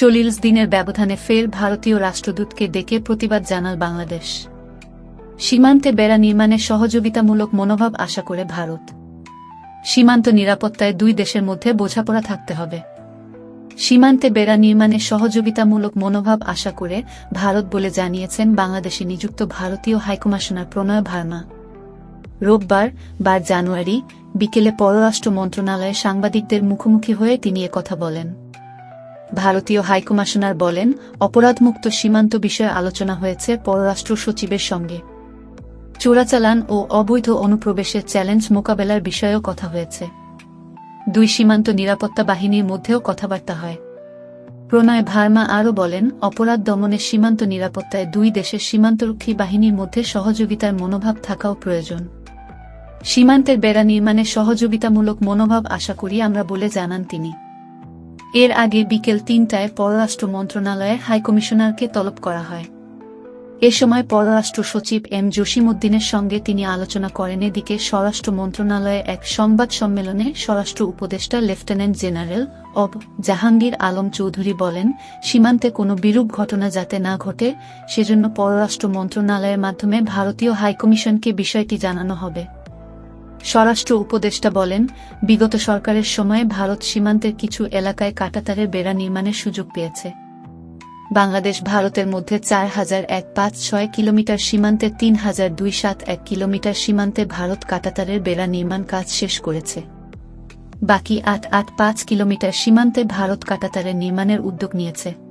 চল্লিশ দিনের ব্যবধানে ফের ভারতীয় রাষ্ট্রদূতকে ডেকে প্রতিবাদ জানাল বাংলাদেশ। সীমান্তে বেড়া নির্মাণে সহযোগিতামূলক মনোভাব আশা করে ভারত। সীমান্ত নিরাপত্তায় দুই দেশের মধ্যে বোঝাপড়া থাকতে হবে। সীমান্তে বেড়া নির্মাণে সহযোগিতামূলক মনোভাব আশা করে ভারত বলে জানিয়েছেন বাংলাদেশে নিযুক্ত ভারতীয় হাইকমিশনার প্রণয় ভার্মা। রোববার বার জানুয়ারি বিকেলে পররাষ্ট্র মন্ত্রণালয়ে সাংবাদিকদের মুখোমুখি হয়ে তিনি কথা বলেন। ভারতীয় হাইকমিশনার বলেন, অপরাধমুক্ত সীমান্ত বিষয়ে আলোচনা হয়েছে পররাষ্ট্র সচিবের সঙ্গে। চোরাচালান ও অবৈধ অনুপ্রবেশের চ্যালেঞ্জ মোকাবেলার বিষয়েও কথা হয়েছে। দুই সীমান্ত নিরাপত্তা বাহিনীর মধ্যেও কথাবার্তা হয়। প্রণয় ভার্মা আরও বলেন, অপরাধ দমনে সীমান্ত নিরাপত্তায় দুই দেশের সীমান্তরক্ষী বাহিনীর মধ্যে সহযোগিতার মনোভাব থাকাও প্রয়োজন। সীমান্তের বেড়া নির্মাণে সহযোগিতামূলক মনোভাব আশা করি আমরা বলে জানান তিনি। এর আগে বিকেল তিনটায় পররাষ্ট্র মন্ত্রণালয়ে হাইকমিশনারকে তলব করা হয়। এ সময় পররাষ্ট্র সচিব এম জসিমউদ্দিনের সঙ্গে তিনি আলোচনা করেন। এদিকে স্বরাষ্ট্র মন্ত্রণালয়ে এক সংবাদ সম্মেলনে স্বরাষ্ট্র উপদেষ্টা লেফটেন্যান্ট জেনারেল অব জাহাঙ্গীর আলম চৌধুরী বলেন, সীমান্তে কোনো বিরূপ ঘটনা যাতে না ঘটে, সেজন্য পররাষ্ট্র মন্ত্রণালয়ের মাধ্যমে ভারতীয় হাইকমিশনকে বিষয়টি জানানো হবে। স্বরাষ্ট্র উপদেষ্টা বলেন, বিগত সরকারের সময়ে ভারত সীমান্তের কিছু এলাকায় কাটাতারের বেড়া নির্মাণের সুযোগ পেয়েছে। বাংলাদেশ ভারতের মধ্যে চার হাজার এক পাঁচ ছয় কিলোমিটার সীমান্তে তিন হাজার দুই সাত এক কিলোমিটার সীমান্তে ভারত কাটাতারের বেড়া নির্মাণ কাজ শেষ করেছে। বাকি আট আট পাঁচ কিলোমিটার সীমান্তে ভারত কাটাতারের নির্মাণের উদ্যোগ নিয়েছে।